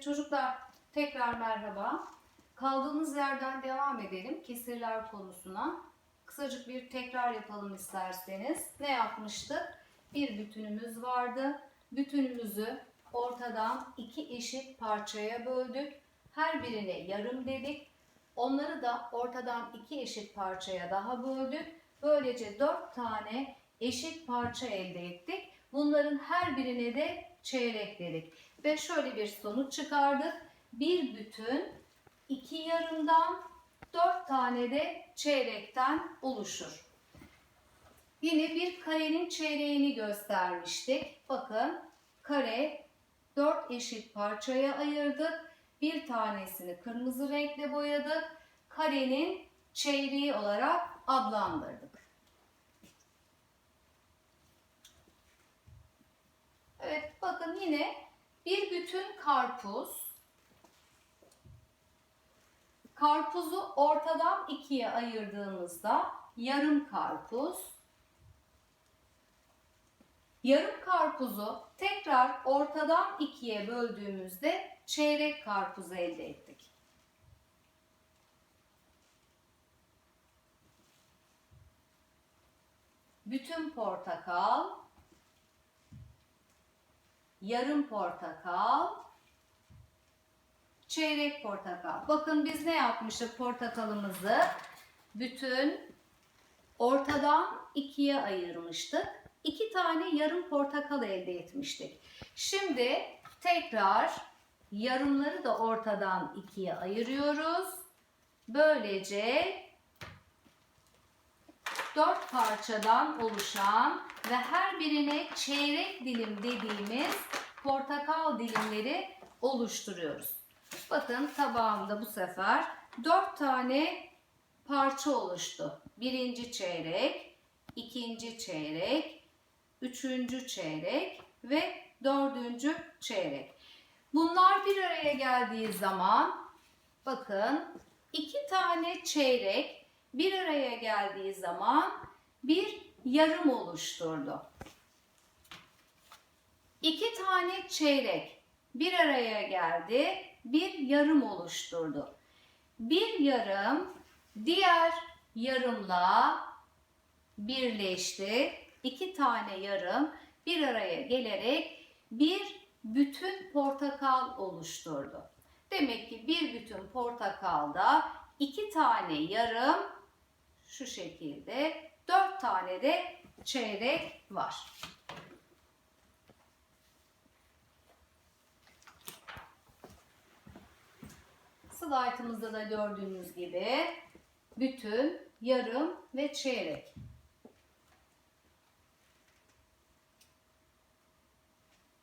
Çocuklar tekrar merhaba. Kaldığımız yerden devam edelim kesirler konusuna. Kısacık bir tekrar yapalım isterseniz. Ne yapmıştık? Bir bütünümüz vardı. Bütünümüzü ortadan iki eşit parçaya böldük. Her birine yarım dedik. Onları da ortadan iki eşit parçaya daha böldük. Böylece dört tane eşit parça elde ettik. Bunların her birine de çeyrek dedik. Ve şöyle bir sonuç çıkardık. Bir bütün iki yarımdan dört tane de çeyrekten oluşur. Yine bir karenin çeyreğini göstermiştik. Bakın kare dört eşit parçaya ayırdık. Bir tanesini kırmızı renkle boyadık. Karenin çeyreği olarak adlandırdık. Evet bakın yine bir bütün karpuz. Karpuzu ortadan ikiye ayırdığımızda yarım karpuz. Yarım karpuzu tekrar ortadan ikiye böldüğümüzde çeyrek karpuz elde ettik. Bütün portakal, yarım portakal, çeyrek portakal. Bakın biz ne yapmıştık portakalımızı? Bütün ortadan ikiye ayırmıştık. İki tane yarım portakal elde etmiştik. Şimdi tekrar yarımları da ortadan ikiye ayırıyoruz. Böylece dört parçadan oluşan ve her birine çeyrek dilim dediğimiz portakal dilimleri oluşturuyoruz. Bakın tabağımda bu sefer dört tane parça oluştu. Birinci çeyrek, ikinci çeyrek, üçüncü çeyrek ve dördüncü çeyrek. Bunlar bir araya geldiği zaman bakın iki tane çeyrek bir araya geldiği zaman bir yarım oluşturdu. İki tane çeyrek bir araya geldi, bir yarım oluşturdu. Bir yarım diğer yarımla birleşti. İki tane yarım bir araya gelerek bir bütün portakal oluşturdu. Demek ki bir bütün portakalda iki tane yarım şu şekilde dört tane de çeyrek var. Slaytımızda da gördüğünüz gibi bütün, yarım ve çeyrek.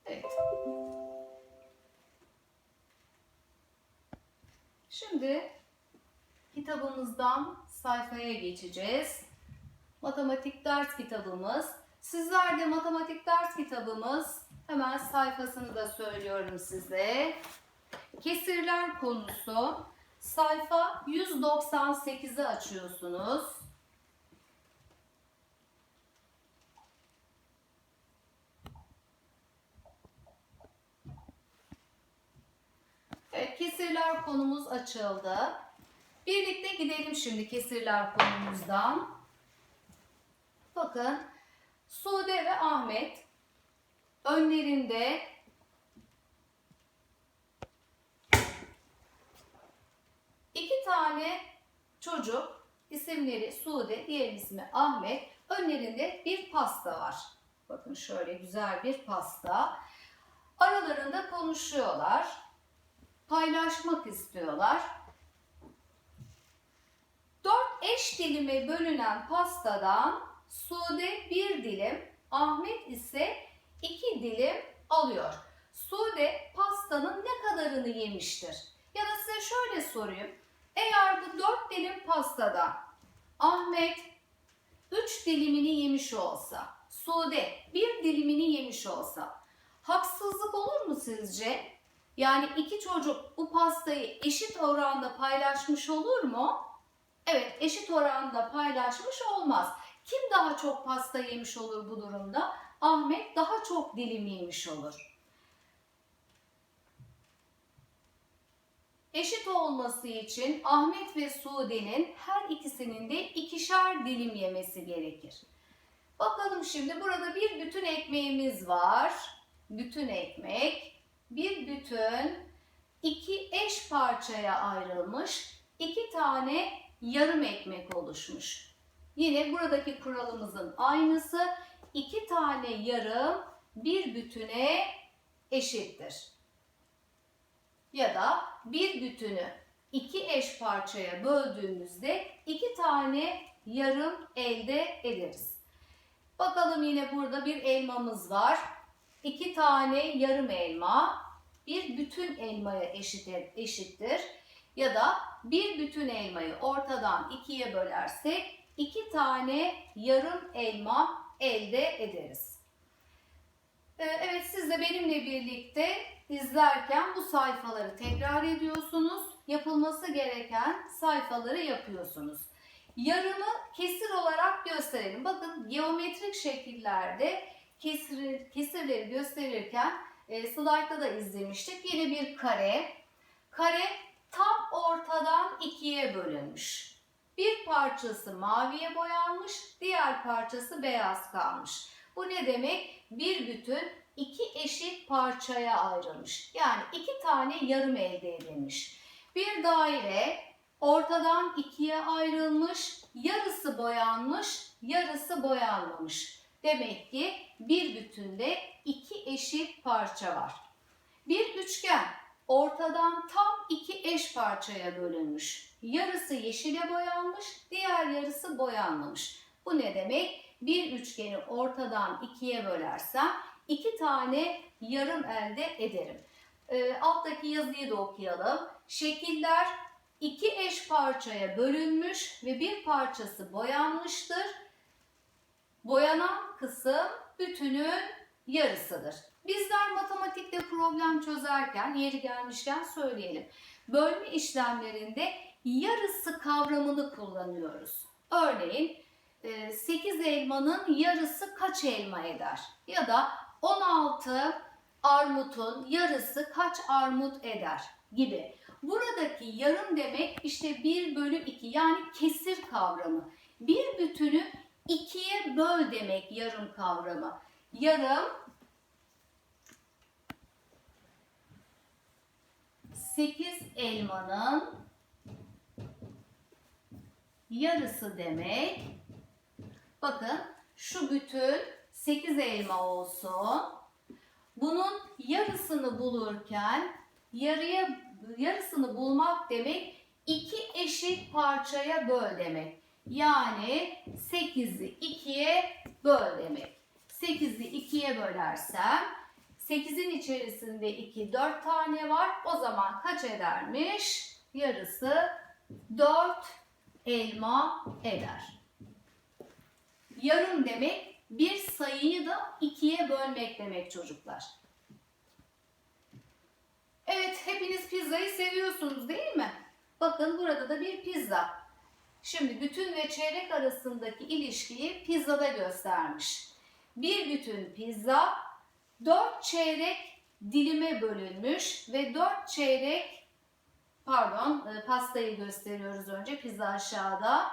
Evet. Şimdi kitabımızdan sayfaya geçeceğiz. Matematik ders kitabımız. Sizler de matematik ders kitabımız. Hemen sayfasını da söylüyorum size. Kesirler konusu. Sayfa 198'i açıyorsunuz. Evet, kesirler konumuz açıldı. Birlikte gidelim şimdi kesirler konumuzdan. Bakın Sude ve Ahmet önlerinde iki tane çocuk isimleri Sude, diğer ismi Ahmet. Önlerinde bir pasta var. Bakın şöyle güzel bir pasta. Aralarında konuşuyorlar. Paylaşmak istiyorlar. Dört eş dilime bölünen pastadan Sude bir dilim, Ahmet ise iki dilim alıyor. Sude pastanın ne kadarını yemiştir? Ya da size şöyle sorayım. Eğer bu dört dilim pastada Ahmet üç dilimini yemiş olsa, Sude bir dilimini yemiş olsa haksızlık olur mu sizce? Yani iki çocuk bu pastayı eşit oranda paylaşmış olur mu? Evet, eşit oranda paylaşmış olmaz. Kim daha çok pasta yemiş olur bu durumda? Ahmet daha çok dilim yemiş olur. eşit olması için Ahmet ve Sude'nin her ikisinin de ikişer dilim yemesi gerekir. Bakalım şimdi burada bir bütün ekmeğimiz var. Bütün ekmek. Bir bütün iki eş parçaya ayrılmış. iki tane yarım ekmek oluşmuş. Yine buradaki kuralımızın aynısı. iki tane yarım bir bütüne eşittir. Ya da bir bütünü iki eş parçaya böldüğümüzde iki tane yarım elde ederiz. Bakalım yine burada bir elmamız var. İki tane yarım elma bir bütün elmaya eşittir, eşittir. Ya da bir bütün elmayı ortadan ikiye bölersek iki tane yarım elma elde ederiz. Ee, Evet siz de benimle birlikte izlerken bu sayfaları tekrar ediyorsunuz. Yapılması gereken sayfaları yapıyorsunuz. Yarımı kesir olarak gösterelim. Bakın geometrik şekillerde kesir, kesirleri gösterirken e, slaytta da izlemiştik. Yine bir kare. Kare tam ortadan ikiye bölünmüş. Bir parçası maviye boyanmış, diğer parçası beyaz kalmış. Bu ne demek? Bir bütün iki eşit parçaya ayrılmış. Yani iki tane yarım elde edilmiş. Bir daire ortadan ikiye ayrılmış, yarısı boyanmış, yarısı boyanmamış. Demek ki bir bütünde iki eşit parça var. Bir üçgen ortadan tam iki eş parçaya bölünmüş. Yarısı yeşile boyanmış, diğer yarısı boyanmamış. Bu ne demek? Bir üçgeni ortadan ikiye bölersem iki tane yarım elde ederim. E, alttaki yazıyı da okuyalım. Şekiller iki eş parçaya bölünmüş ve bir parçası boyanmıştır. Boyanan kısım bütünün yarısıdır. Bizler matematikte problem çözerken yeri gelmişken söyleyelim. Bölme işlemlerinde yarısı kavramını kullanıyoruz. Örneğin 8 elmanın yarısı kaç elma eder? Ya da 16 armutun yarısı kaç armut eder gibi. Buradaki yarım demek işte 1 bölü 2 yani kesir kavramı. Bir bütünü ikiye böl demek yarım kavramı. Yarım 8 elmanın yarısı demek. Bakın şu bütün 8 elma olsun. Bunun yarısını bulurken yarıya yarısını bulmak demek iki eşit parçaya böl demek. Yani 8'i 2'ye böl demek. 8'i 2'ye bölersem 8'in içerisinde 2 4 tane var. O zaman kaç edermiş? Yarısı 4 elma eder. Yarım demek bir sayıyı da ikiye bölmek demek çocuklar. Evet hepiniz pizzayı seviyorsunuz değil mi? Bakın burada da bir pizza. Şimdi bütün ve çeyrek arasındaki ilişkiyi pizzada göstermiş. Bir bütün pizza dört çeyrek dilime bölünmüş ve dört çeyrek pardon e, pastayı gösteriyoruz önce pizza aşağıda.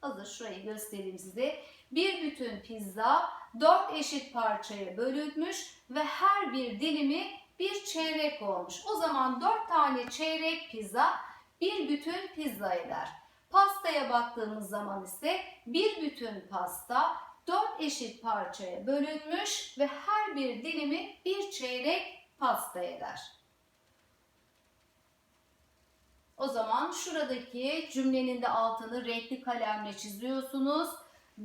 Hazır şurayı göstereyim size. Bir bütün pizza dört eşit parçaya bölünmüş ve her bir dilimi bir çeyrek olmuş. O zaman dört tane çeyrek pizza bir bütün pizza eder. Pastaya baktığımız zaman ise bir bütün pasta dört eşit parçaya bölünmüş ve her bir dilimi bir çeyrek pasta eder. O zaman şuradaki cümlenin de altını renkli kalemle çiziyorsunuz.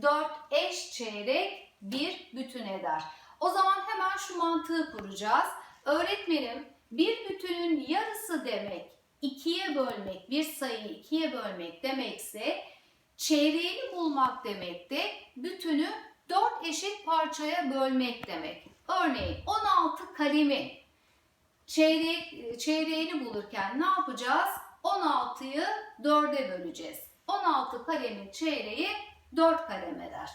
Dört eş çeyrek bir bütün eder. O zaman hemen şu mantığı kuracağız. Öğretmenim bir bütünün yarısı demek ikiye bölmek, bir sayıyı ikiye bölmek demekse çeyreğini bulmak demek de bütünü dört eşit parçaya bölmek demek. Örneğin 16 kalemi çeyrek, çeyreğini bulurken ne yapacağız? 16'yı 4'e böleceğiz. 16 kalemin çeyreği 4 kalem eder.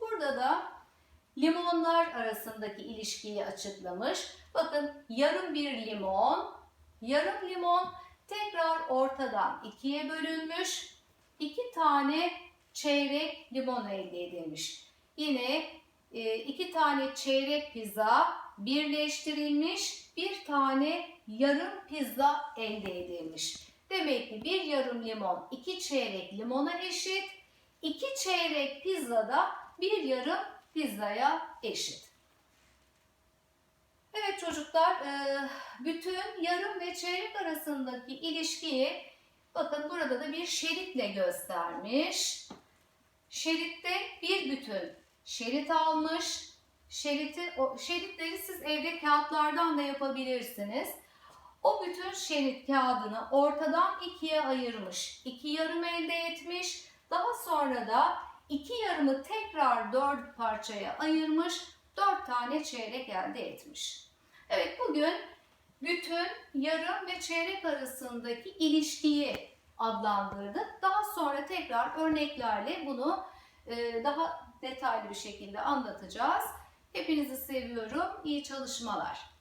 Burada da limonlar arasındaki ilişkiyi açıklamış. Bakın yarım bir limon, yarım limon tekrar ortadan ikiye bölünmüş. iki tane çeyrek limon elde edilmiş. Yine e, iki tane çeyrek pizza birleştirilmiş, bir tane yarım pizza elde edilmiş. Demek ki bir yarım limon iki çeyrek limona eşit, iki çeyrek pizza da bir yarım pizzaya eşit. Evet çocuklar, e, bütün yarım ve çeyrek arasındaki ilişkiyi bakın burada da bir şeritle göstermiş. Şeritte bir bütün şerit almış. Şeriti, şeritleri siz evde kağıtlardan da yapabilirsiniz. O bütün şerit kağıdını ortadan ikiye ayırmış. iki yarım elde etmiş. Daha sonra da iki yarımı tekrar dört parçaya ayırmış. Dört tane çeyrek elde etmiş. Evet bugün bütün yarım ve çeyrek arasındaki ilişkiyi adlandırdık. Daha sonra tekrar örneklerle bunu e, daha detaylı bir şekilde anlatacağız. Hepinizi seviyorum. İyi çalışmalar.